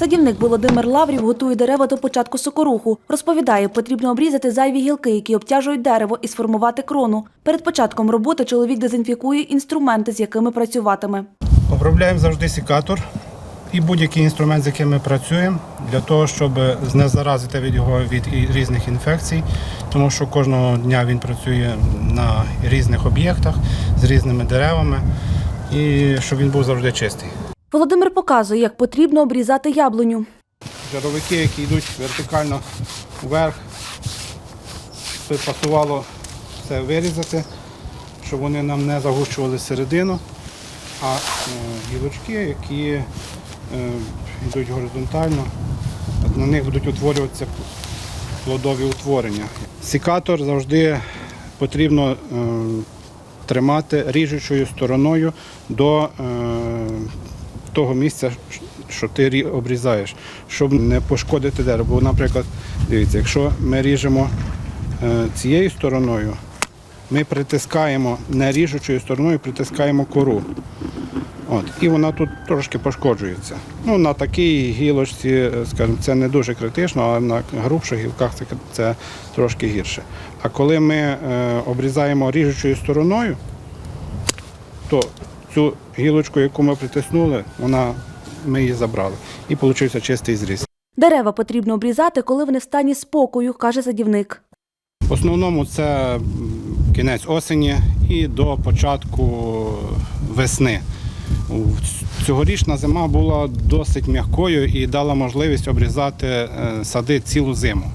Садівник Володимир Лаврів готує дерева до початку сокоруху. Розповідає, потрібно обрізати зайві гілки, які обтяжують дерево, і сформувати крону. Перед початком роботи чоловік дезінфікує інструменти, з якими працюватиме. Обробляємо завжди секатор і будь-який інструмент, з яким ми працюємо, для того, щоб не заразити від його від різних інфекцій, тому що кожного дня він працює на різних об'єктах з різними деревами, і щоб він був завжди чистий. Володимир показує, як потрібно обрізати яблуню. Жаровики, які йдуть вертикально вверх, це пасувало все вирізати, щоб вони нам не загущували середину. А е, гілочки, які е, йдуть горизонтально, на них будуть утворюватися плодові утворення. Секатор завжди потрібно е, тримати ріжучою стороною до того місця, що ти обрізаєш, щоб не пошкодити дерево. Бо, наприклад, дивіться, якщо ми ріжемо е, цією стороною, ми притискаємо не ріжучою стороною, притискаємо кору. От, і вона тут трошки пошкоджується. Ну, на такій гілочці, е, скажімо, це не дуже критично, але на грубших гілках це, це трошки гірше. А коли ми е, обрізаємо ріжучою стороною, то цю гілочку, яку ми притиснули, вона, ми її забрали. І вийшов чистий зріз. Дерева потрібно обрізати, коли вони в стані спокою, каже садівник. В основному це кінець осені і до початку весни. Цьогорічна зима була досить м'якою і дала можливість обрізати е, сади цілу зиму.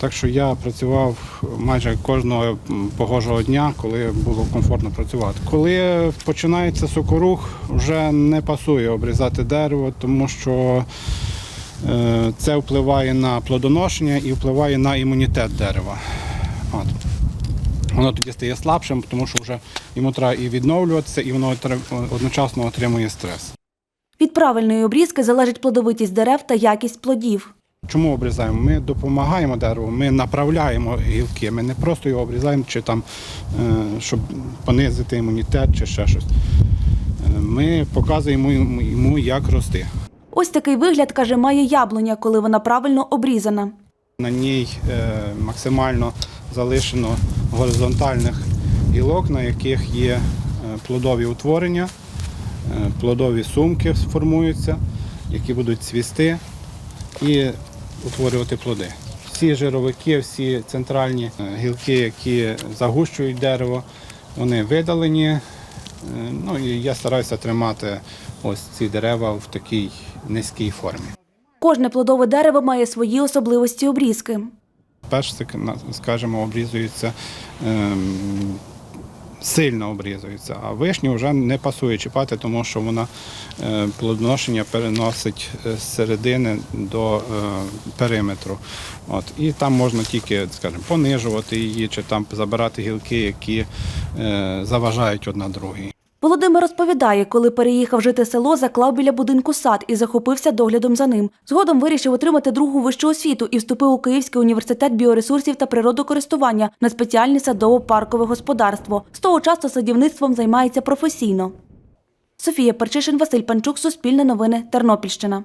Так що я працював майже кожного погожого дня, коли було комфортно працювати. Коли починається сокорух, вже не пасує обрізати дерево, тому що е, це впливає на плодоношення і впливає на імунітет дерева. От. Воно тоді стає слабшим, тому що вже йому треба і відновлюватися, і воно одночасно отримує стрес. Від правильної обрізки залежить плодовитість дерев та якість плодів. Чому обрізаємо? Ми допомагаємо дереву, ми направляємо гілки, ми не просто його обрізаємо, чи там, е, щоб понизити імунітет чи ще щось. Е, Ми показуємо йому- як рости. Ось такий вигляд, каже, має яблуня, коли вона правильно обрізана. На ній е, максимально залишено горизонтальних гілок, на яких є плодові утворення, плодові сумки формуються, які будуть цвісти і утворювати плоди. Всі жировики, всі центральні е, гілки, які загущують дерево, вони видалені. Е, Ну і я стараюся тримати ось ці дерева в такій низькій формі. Кожне плодове дерево має свої особливості обрізки. На- скажімо, обрізується ем, сильно обрізується, а вишню вже не пасує чіпати, тому що вона е, плодоношення переносить е, з середини до е, периметру. От. І там можна тільки, скажімо, понижувати її чи там забирати гілки, які заважають одна другій. Володимир розповідає, коли переїхав жити село, заклав біля будинку сад і захопився доглядом за ним. Згодом вирішив отримати другу вищу освіту і вступив у Київський університет біоресурсів та природокористування на спеціальне садово-паркове господарство. З того часу садівництвом займається професійно. Софія Перчишин, Василь Панчук, Суспільне новини, Тернопільщина.